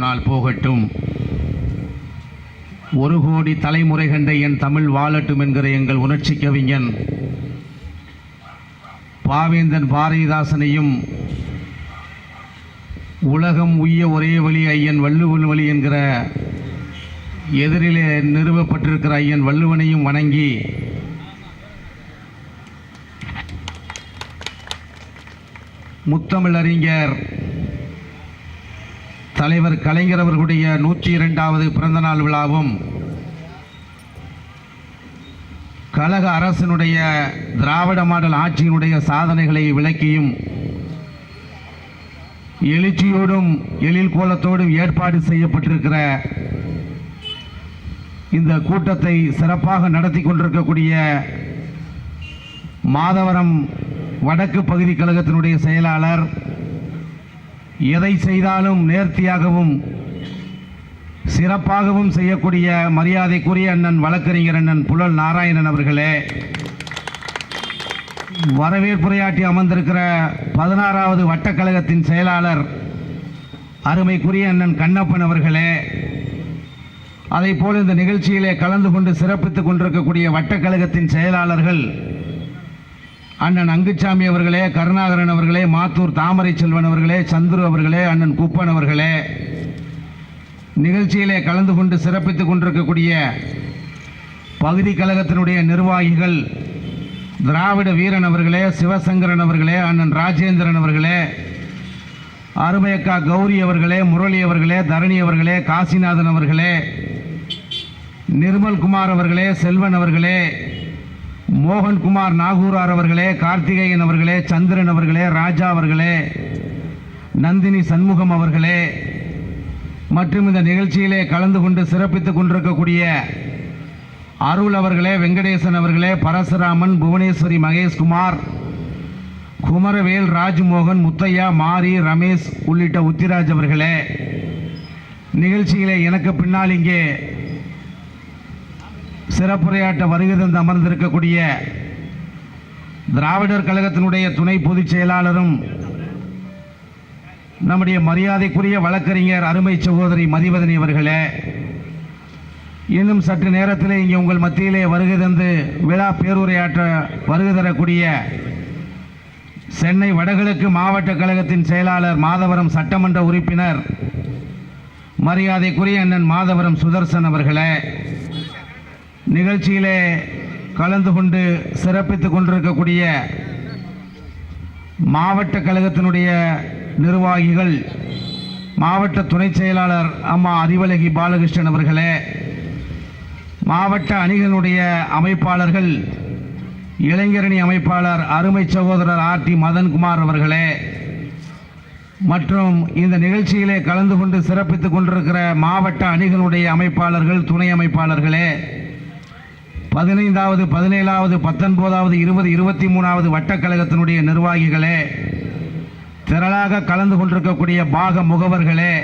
போனால் போகட்டும். ஒரு கோடி தலைமுறை கண்ட என் தமிழ் வாழட்டும் என்கிற எங்கள் உணர்ச்சி கவிஞன் பாவேந்தன் பாரதிதாசனையும் உலகம் உய்ய ஒரே வழி ஐயன் வள்ளுவன் வழி என்கிற எதிரிலே நிறுவப்பட்டிருக்கிற ஐயன் வள்ளுவனையும் வணங்கி முத்தமிழறிஞர் தலைவர் கலைஞர் அவர்களுடைய நூற்றி இரண்டாவது பிறந்தநாள் விழாவும் கழக அரசினுடைய திராவிட மாடல் ஆட்சியினுடைய சாதனைகளை விளக்கியும் எழுச்சியோடும் எழில் கோலத்தோடும் ஏற்பாடு செய்யப்பட்டிருக்கிற இந்த கூட்டத்தை சிறப்பாக நடத்தி கொண்டிருக்கக்கூடிய மாதவரம் வடக்கு பகுதி கழகத்தினுடைய செயலாளர் எதை செய்தாலும் நேர்த்தியாகவும் சிறப்பாகவும் செய்யக்கூடிய மரியாதைக்குரிய அண்ணன் வழக்கறிஞர் அண்ணன் புலல் நாராயணன் அவர்களே வரவேற்புரையாற்றி அமர்ந்திருக்கிற பதினாறாவது வட்டக்கழகத்தின் செயலாளர் அருமைக்குரிய அண்ணன் கண்ணப்பன் அவர்களே அதை போல இந்த நிகழ்ச்சியிலே கலந்து கொண்டு சிறப்பித்துக் கொண்டிருக்கக்கூடிய வட்டக்கழகத்தின் செயலாளர்கள் அண்ணன் அங்குச்சாமி அவர்களே கருணாகரன் அவர்களே மாத்தூர் தாமரை செல்வன் அவர்களே சந்துரு அவர்களே அண்ணன் குப்பன் அவர்களே. நிகழ்ச்சியிலே கலந்து கொண்டு சிறப்பித்துக் கொண்டிருக்கக்கூடிய பகுதி கழகத்தினுடைய நிர்வாகிகள் திராவிட வீரன் அவர்களே சிவசங்கரன் அவர்களே அண்ணன் ராஜேந்திரன் அவர்களே அருமையக்கா கௌரி அவர்களே முரளி அவர்களே தரணி அவர்களே காசிநாதன் அவர்களே நிர்மல் குமார் அவர்களே செல்வன் அவர்களே மோகன்குமார் நாகூரார் அவர்களே கார்த்திகேயன் அவர்களே சந்திரன் அவர்களே ராஜா அவர்களே நந்தினி சண்முகம் அவர்களே மற்றும் இந்த நிகழ்ச்சியிலே கலந்து கொண்டு சிறப்பித்துக் கொண்டிருக்கக்கூடிய அருள் அவர்களே வெங்கடேசன் அவர்களே பரசுராமன் புவனேஸ்வரி மகேஷ்குமார் குமரவேல் ராஜ்மோகன் முத்தையா மாரி ரமேஷ் உள்ளிட்ட உத்திராஜ் அவர்களே. நிகழ்ச்சியிலே எனக்கு பின்னால் இங்கே சிறப்புரையாற்ற வருகை தந்து அமர்ந்திருக்கக்கூடிய திராவிடர் கழகத்தினுடைய துணை பொதுச் செயலாளரும் நம்முடைய மரியாதைக்குரிய வழக்கறிஞர் அருமை சகோதரி மதிவதனி அவர்களே இன்னும் சற்று நேரத்தில் இங்கே உங்கள் மத்தியிலே வருகை தந்து விழா பேருரையாற்ற வருகை தரக்கூடிய சென்னை வடகிழக்கு மாவட்ட கழகத்தின் செயலாளர் மாதவரம் சட்டமன்ற உறுப்பினர் மரியாதைக்குரிய அண்ணன் மாதவரம் சுதர்சன் அவர்களே நிகழ்ச்சியிலே கலந்து கொண்டு சிறப்பித்துக் கொண்டிருக்கக்கூடிய மாவட்ட கழகத்தினுடைய நிர்வாகிகள் மாவட்ட துணை செயலாளர் அம்மா அறிவழகி பாலகிருஷ்ணன் அவர்களே மாவட்ட அணிகளுடைய அமைப்பாளர்கள் இளைஞரணி அமைப்பாளர் அருமை சகோதரர் ஆர் டி மதன்குமார் அவர்களே மற்றும் இந்த நிகழ்ச்சியிலே கலந்து கொண்டு சிறப்பித்துக் கொண்டிருக்கிற மாவட்ட அணிகளுடைய அமைப்பாளர்கள் துணை அமைப்பாளர்களே பதினைந்தாவது பதினேழாவது பத்தொன்பதாவது இருபது இருபத்தி மூணாவது வட்டக்கழகத்தினுடைய நிர்வாகிகளே திரளாக கலந்து கொண்டிருக்கக்கூடிய பாக முகவர்களே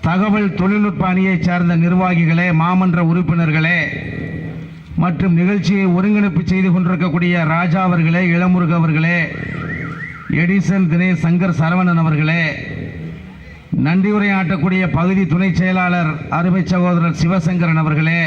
தகவல் தொழில்நுட்ப அணியைச் சார்ந்த நிர்வாகிகளே மாமன்ற உறுப்பினர்களே மற்றும் நிகழ்ச்சியை ஒருங்கிணைப்பு செய்து கொண்டிருக்கக்கூடிய ராஜா அவர்களே இளமுருக அவர்களே எடிசன் தினேஷ் சங்கர் சரவணன் அவர்களே நன்றி உரையாற்றக்கூடிய பகுதி துணை செயலாளர் அருமை சகோதரர் சிவசங்கரன் அவர்களே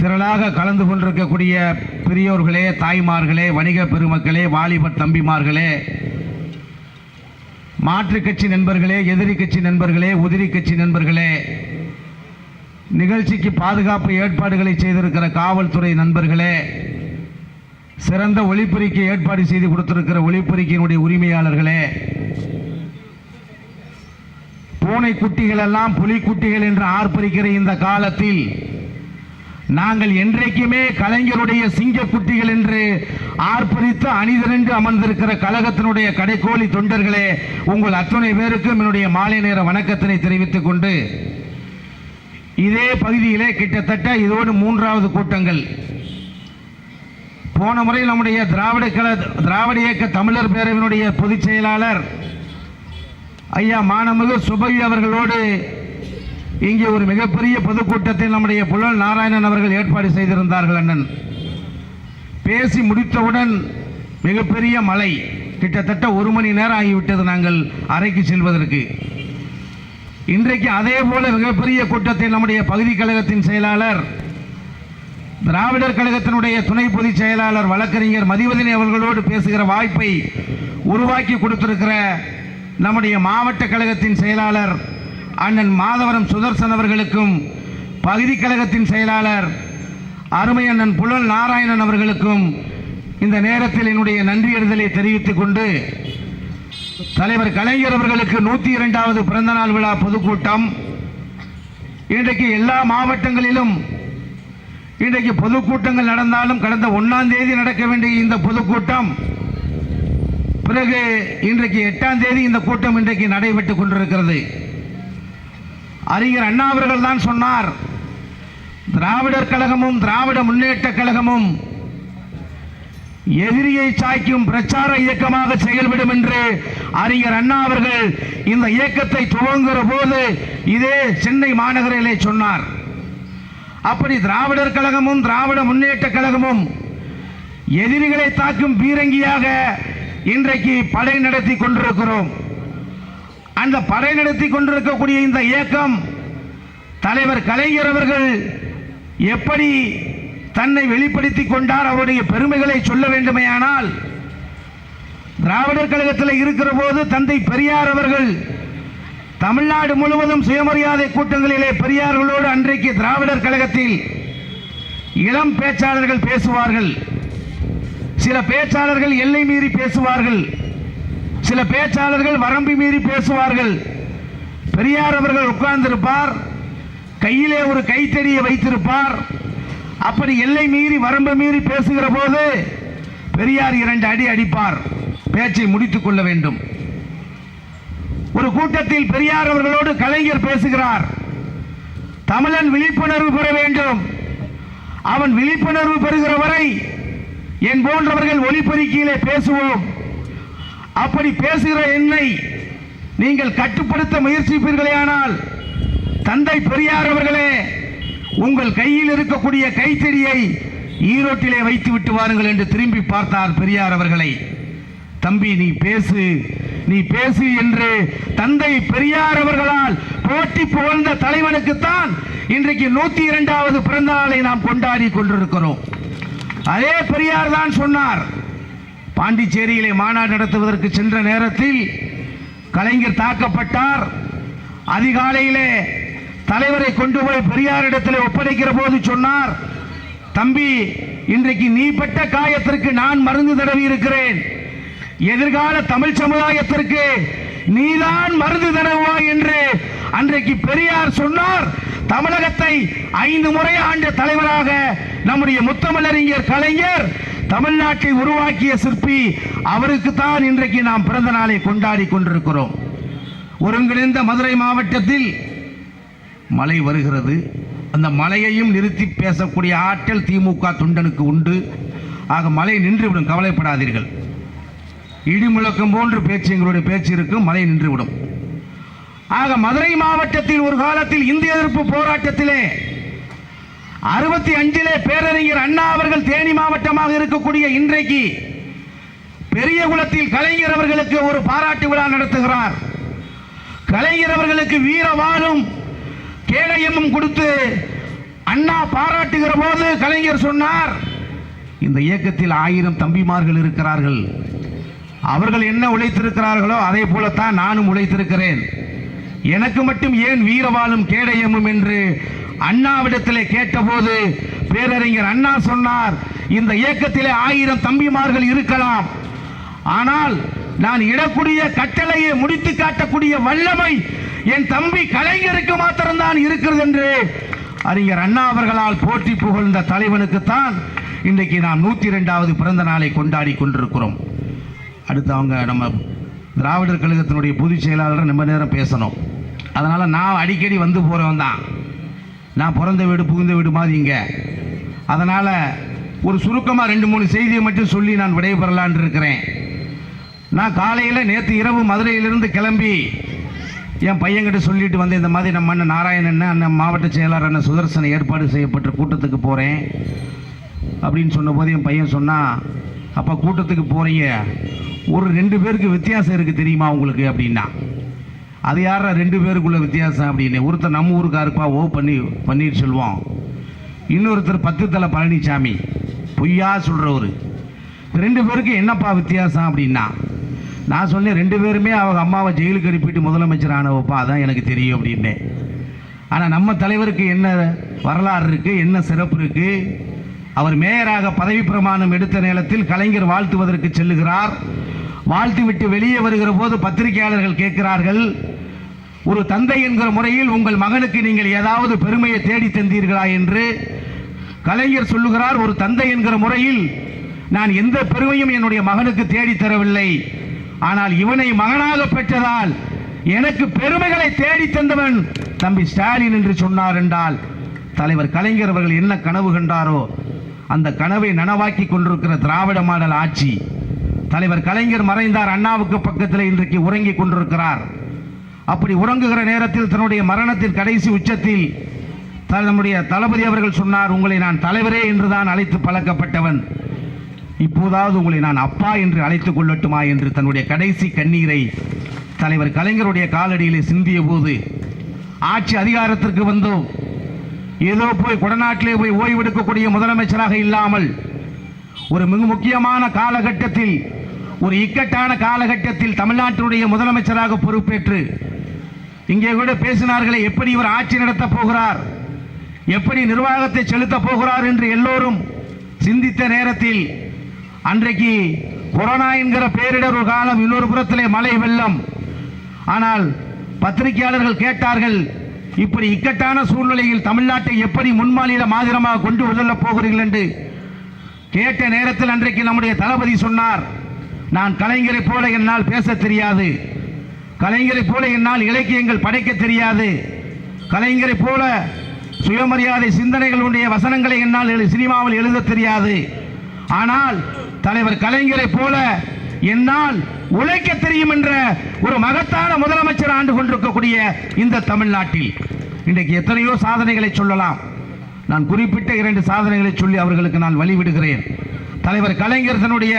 திரளாக கலந்து கொண்டிருக்கக்கூடிய பெரியோர்களே தாய்மார்களே வணிக பெருமக்களே வாலிபர் தம்பிமார்களே மாற்றுக் கட்சி நண்பர்களே எதிரி கட்சி நண்பர்களே உதிரி கட்சி நண்பர்களே நிகழ்ச்சிக்கு பாதுகாப்பு ஏற்பாடுகளை செய்திருக்கிற காவல்துறை நண்பர்களே சிறந்த ஒளிப்பெருக்கி ஏற்பாடு செய்து கொடுத்திருக்கிற ஒளிப்பெருக்கியினுடைய உரிமையாளர்களே பூனை குட்டிகள் எல்லாம் என்று ஆர்ப்பரிக்கிற இந்த காலத்தில் நாங்கள் என்றைக்குமே கலைஞருடைய சிங்க குட்டிகள் என்று ஆர்ப்பரித்து அணிதிரண்டு அமர்ந்திருக்கிற கழகத்தினுடைய கடைக்கோழி தொண்டர்களே உங்கள் அத்தனை பேருக்கும் என்னுடைய மாலை நேர வணக்கத்தினை தெரிவித்துக் கொண்டு இதே பகுதியிலே கிட்டத்தட்ட இதோடு மூன்றாவது கூட்டங்கள். போன முறை நம்முடைய திராவிட கழ திராவிட இயக்க தமிழர் பேரவையினுடைய பொதுச் செயலாளர் ஐயா மாணமிகு சுபவி அவர்களோடு இங்கே ஒரு மிகப்பெரிய பொதுக்கூட்டத்தை நம்முடைய புலல் நாராயணன் அவர்கள் ஏற்பாடு செய்திருந்தார்கள் அண்ணன். பேசி முடித்தவுடன் மிகப்பெரிய மழை கிட்டத்தட்ட ஒரு மணி நேரம் ஆகிவிட்டது நாங்கள் அறைக்கு செல்வதற்கு. இன்றைக்கு அதே போல மிகப்பெரிய கூட்டத்தில் நம்முடைய பகுதி கழகத்தின் செயலாளர் திராவிடர் கழகத்தினுடைய துணை பொதுச் செயலாளர் வழக்கறிஞர் மதிவதனி அவர்களோடு பேசுகிற வாய்ப்பை உருவாக்கி கொடுத்திருக்கிற நம்முடைய மாவட்ட கழகத்தின் செயலாளர் அண்ணன் மாதவரம் சுதர்சன் அவர்களுக்கும் பகுதி கழகத்தின் செயலாளர் அருமை அண்ணன் புலல் நாராயணன் அவர்களுக்கும் இந்த நேரத்தில் என்னுடைய நன்றியறிதலை தெரிவித்துக் கொண்டு தலைவர் கலைஞர் அவர்களுக்கு நூற்றி இரண்டாவது பிறந்தநாள் விழா பொதுக்கூட்டம். இன்றைக்கு எல்லா மாவட்டங்களிலும் இன்றைக்கு பொதுக்கூட்டங்கள் நடந்தாலும் கடந்த ஒன்றாம் தேதி நடக்க வேண்டிய இந்த பொதுக்கூட்டம் பிறகு இன்றைக்கு எட்டாம் தேதி இந்த கூட்டம் இன்றைக்கு நடைபெற்றுக் கொண்டிருக்கிறது. அறிஞர் அண்ணா அவர்கள் தான் சொன்னார். திராவிடர் கழகமும் திராவிட முன்னேற்ற கழகமும் எதிரியை சாய்க்கும் பிரச்சார இயக்கமாக செயல்படும் என்று அறிஞர் அண்ணா அவர்கள் இந்த இயக்கத்தை துவங்குகிற போது இதே சென்னை மாநகரிலே சொன்னார். அப்படி திராவிடர் கழகமும் திராவிட முன்னேற்ற கழகமும் எதிரிகளை தாக்கும் பீரங்கியாக இன்றைக்கு படை நடத்தி கொண்டிருக்கிறோம். அந்த படை நடத்தி கொண்டிருக்கக்கூடிய இந்த இயக்கம் தலைவர் கலைஞர் அவர்கள் எப்படி தன்னை வெளிப்படுத்திக் கொண்டார் அவருடைய பெருமைகளை சொல்ல வேண்டுமையானால் திராவிடர் கழகத்தில் இருக்கிற போது தந்தை பெரியார் அவர்கள் தமிழ்நாடு முழுவதும் சுயமரியாதை கூட்டங்களிலே பெரியார்களோடு அன்றைக்கு திராவிடர் கழகத்தில் இளம் பேச்சாளர்கள் பேசுவார்கள். சில பேச்சாளர்கள் எல்லை மீறி பேசுவார்கள். சில பேச்சாளர்கள் வரம்பு மீறி பேசுவார்கள். பெரியார் அவர்கள் உட்கார்ந்திருப்பார். கையிலே ஒரு கைத்தடியை வைத்திருப்பார். அப்படி எல்லை மீறி வரம்பு மீறி பேசுகிற போது பெரியார் இரண்டு அடி அடிப்பார். பேச்சை முடித்துக் கொள்ள வேண்டும். ஒரு கூட்டத்தில் பெரியார் அவர்களோடு கலைஞர் பேசுகிறார். தமிழன் விழிப்புணர்வு பெற வேண்டும். அவன் விழிப்புணர்வு பெறுகிற வரை என் போன்றவர்கள் ஒளிப்பெருக்கியிலே பேசுவோம். அப்படி பேசுகிற என்னை நீங்கள் கட்டுப்படுத்த முயற்சிப்பீர்களேயானால் தந்தை பெரியார் அவர்களே உங்கள் கையில் இருக்கக்கூடிய கைத்தறியை ஈரோட்டிலே வைத்து விட்டு வாருங்கள் என்று திரும்பி பார்த்தார் பெரியார் அவர்களை. தம்பி நீ பேசு நீ பேசு என்று தந்தை பெரியார் அவர்களால் போட்டி புகழ்ந்த தலைவனுக்குத்தான் இன்றைக்கு நூத்தி இரண்டாவது பிறந்த நாளை நாம் கொண்டாடி கொண்டிருக்கிறோம். அதே பெரியார் தான் சொன்னார் பாண்டிச்சேரியிலே மாநாடு நடத்துவதற்கு சென்ற நேரத்தில் கலைஞர் தாக்கப்பட்டார். அதிகாலையிலே தலைவரை கொண்டு போய் பெரியாரிடத்தில் ஒப்படைக்கிற போது சொன்னார் தம்பி இன்றைக்கு நீ பட்ட காயத்திற்கு நான் மருந்து தடவி இருக்கிறேன். எதிர்கால தமிழ் சமுதாயத்திற்கு நீதான் மருந்து தடவுவாய் என்று அன்றைக்கு பெரியார் சொன்னார். தமிழகத்தை ஐந்து முறை ஆண்ட தலைவராக நம்முடைய முத்தமிழறிஞர் கலைஞர் தமிழ்நாட்டை உருவாக்கிய சிற்பி அவருக்கு தான் இன்றைக்கு நாம் பிறந்த நாளை கொண்டாடி கொண்டிருக்கிறோம். ஒருங்கிணைந்த மதுரை மாவட்டத்தில் மழை வருகிறது. அந்த மழையையும் நிறுத்தி பேசக்கூடிய ஆற்றல் திமுக தொண்டனுக்கு உண்டு. ஆக மழை நின்றுவிடும் கவலைப்படாதீர்கள். இடி முழக்கம் போன்று பேச்சு எங்களுடைய பேச்சு இருக்கும் மழை நின்றுவிடும். ஆக மதுரை மாவட்டத்தில் ஒரு காலத்தில் இந்திய எதிர்ப்பு போராட்டத்திலே அறுபத்தி அஞ்சிலே பேரறிஞர் அண்ணா அவர்கள் தேனி இருக்கக்கூடிய இன்றைக்கு பெரிய குளத்தில் கலைஞர் அவர்களுக்கு ஒரு பாராட்டு விழா நடத்துகிறார். கலைஞர் அவர்களுக்கு வீர வாழும் கேடயமும் கொடுத்து அண்ணா பாராட்டுகிற போது கலைஞர் சொன்னார் இந்த இயக்கத்தில் ஆயிரம் தம்பிமார்கள் இருக்கிறார்கள். அவர்கள் என்ன உழைத்திருக்கிறார்களோ அதே போலத்தான் நானும் உழைத்திருக்கிறேன். எனக்கு மட்டும் ஏன் வீரவாளும் கேடயமும்? என்று அண்ணாவிடத்திலே கேட்டபோது பேரறிஞர் அண்ணா சொன்னார் இந்த இயக்கத்திலே ஆயிரம் தம்பிமார்கள் இருக்கலாம். ஆனால் நான் இடக்கூடிய கட்டளையை முடித்து காட்டக்கூடிய வல்லமை என் தம்பி கலைஞருக்கு மாத்திரம்தான் இருக்கிறது என்று அறிஞர் அண்ணா அவர்களால் போற்றி புகழ்ந்த தலைவனுக்குத்தான் இன்றைக்கு நாம் நூற்றி ரெண்டாவது பிறந்த நாளை கொண்டாடி கொண்டிருக்கிறோம். அடுத்து அவங்க நம்ம திராவிடர் கழகத்தினுடைய பொதுச் செயலாளர் நம்ம நேரம் பேசணும். அதனால் நான் அடிக்கடி வந்து போகிறவன் தான் நான் பிறந்த வீடு புகுந்த வீடு மாதிரி இங்கே. அதனால் ஒரு சுருக்கமாக ரெண்டு மூணு செய்தியை மட்டும் சொல்லி நான் விடைபெறலான் இருக்கிறேன். நான் காலையில் நேற்று இரவு மதுரையிலிருந்து கிளம்பி என் பையன்கிட்ட சொல்லிட்டு வந்து இந்த மாதிரி நம்ம அண்ணன் நாராயணன் அண்ணன் மாவட்ட செயலாளர் அண்ணன் சுதர்சன ஏற்பாடு செய்யப்பட்ட கூட்டத்துக்கு போகிறேன் அப்படின்னு சொன்னபோது என் பையன் சொன்னான் அப்போ கூட்டத்துக்கு போகிறீங்க ஒரு ரெண்டு பேருக்கு வித்தியாசம் இருக்குது தெரியுமா உங்களுக்கு? அப்படின்னா அது யாரா ரெண்டு பேருக்குள்ள வித்தியாசம்? அப்படின்னு. ஒருத்தர் நம்ம ஊருக்காருப்பா ஓ பண்ணி பன்னீர்செல்வம். இன்னொருத்தர் பத்து தலை பழனிசாமி பொய்யா சொல்கிறவர் ரெண்டு பேருக்கு என்னப்பா வித்தியாசம் அப்படின்னா நான் சொன்னேன் ரெண்டு பேருமே அவங்க அம்மாவை ஜெயிலுக்கு அனுப்பிட்டு முதலமைச்சர் ஆனவப்பா அதான் எனக்கு தெரியும் அப்படின்னேன். ஆனால் நம்ம தலைவருக்கு என்ன வரலாறு இருக்குது என்ன சிறப்பு இருக்குது அவர் மேயராக பதவி பிரமாணம் எடுத்த நேரத்தில் கலைஞர் வாழ்த்துவதற்கு செல்லுகிறார். வாழ்த்து விட்டு வெளியே வருகிற போது பத்திரிகையாளர்கள் கேட்கிறார்கள் ஒரு தந்தை என்கிற முறையில் உங்கள் மகனுக்கு நீங்கள் ஏதாவது பெருமையை தேடி தந்தீர்களா? என்று கலைஞர் சொல்லுகிறார் ஒரு தந்தை என்கிற முறையில் நான் எந்த பெருமையும் என்னுடைய மகனுக்கு தேடி தரவில்லை. ஆனால் இவனை மகனாக பெற்றதால் எனக்கு பெருமைகளை தேடி தந்தவன் தம்பி ஸ்டாலின் என்று சொன்னார் என்றால் தலைவர் கலைஞர் அவர்கள் என்ன கனவு கண்டாரோ அந்த கனவை நனவாக்கி கொண்டிருக்கிற திராவிட மாடல் ஆட்சி. தலைவர் கலைஞர் மறைந்தார் அண்ணாவுக்கு பக்கத்தில் இன்றைக்கு உறங்கிக் கொண்டிருக்கிறார். அப்படி உறங்குகிற நேரத்தில் தன்னுடைய மரணத்தின் கடைசி உச்சத்தில் நம்முடைய தளபதி அவர்கள் சொன்னார் உங்களை நான் தலைவரே என்றுதான் அழைத்து பழக்கப்பட்டவன். இப்போதாவது உங்களை நான் அப்பா என்று அழைத்துக் கொள்ளட்டுமா? என்று தன்னுடைய கடைசி கண்ணீரை தலைவர் கலைஞருடைய காலடியிலே சிந்திய போது ஆட்சி அதிகாரத்திற்கு வந்தோம் ஏதோ போய் கொடநாட்டிலே போய் ஓய்வெடுக்கக்கூடிய முதலமைச்சராக இல்லாமல் ஒரு மிக முக்கியமான காலகட்டத்தில் ஒரு இக்கட்டான காலகட்டத்தில் தமிழ்நாட்டினுடைய முதலமைச்சராக பொறுப்பேற்று இங்கே கூட பேசினார்களே எப்படி இவர் ஆட்சி நடத்தப் போகிறார்? எப்படி நிர்வாகத்தை செலுத்த போகிறார் என்று எல்லோரும் சிந்தித்த நேரத்தில் அன்றைக்கு கொரோனா என்கிற பேரிடர் ஒரு காலம் இன்னொரு புறத்திலே மழை வெள்ளம். ஆனால் பத்திரிகையாளர்கள் கேட்டார்கள் இப்படி இக்கட்டான சூழ்நிலையில் தமிழ்நாட்டை எப்படி முன்மாநில மாதிரமாக கொண்டு செல்லப் போகிறீர்கள் என்று. கேட்ட நேரத்தில் அன்றைக்கு நம்முடைய தளபதி சொன்னார் நான் கலைஞரை போல என்னால் பேச தெரியாது. கலைஞரை போல என்னால் இலக்கியங்கள் படைக்க தெரியாது. கலைஞரை போல சுயமரியாதை சிந்தனைகளுடைய வசனங்களை என்னால் சினிமாவில் எழுத தெரியாது. ஆனால் தலைவர் கலைஞரை போல என்னால் உழைக்க தெரியும் என்ற ஒரு மகத்தான முதலமைச்சர் ஆண்டு கொண்டிருக்கக்கூடிய இந்த தமிழ்நாட்டில். இன்றைக்கு எத்தனையோ சாதனைகளை சொல்லலாம். நான் குறிப்பிட்ட இரண்டு சாதனைகளை சொல்லி அவர்களுக்கு நான் வழிவிடுகிறேன். தலைவர் கலைஞர் தன்னுடைய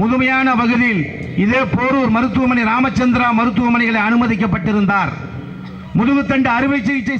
முதுமையான பகுதியில் இதே போரூர் மருத்துவமனை ராமச்சந்திரா மருத்துவமனைகளை அனுமதிக்கப்பட்டிருந்தார். முதுகுத்தண்டு அறுவை சிகிச்சை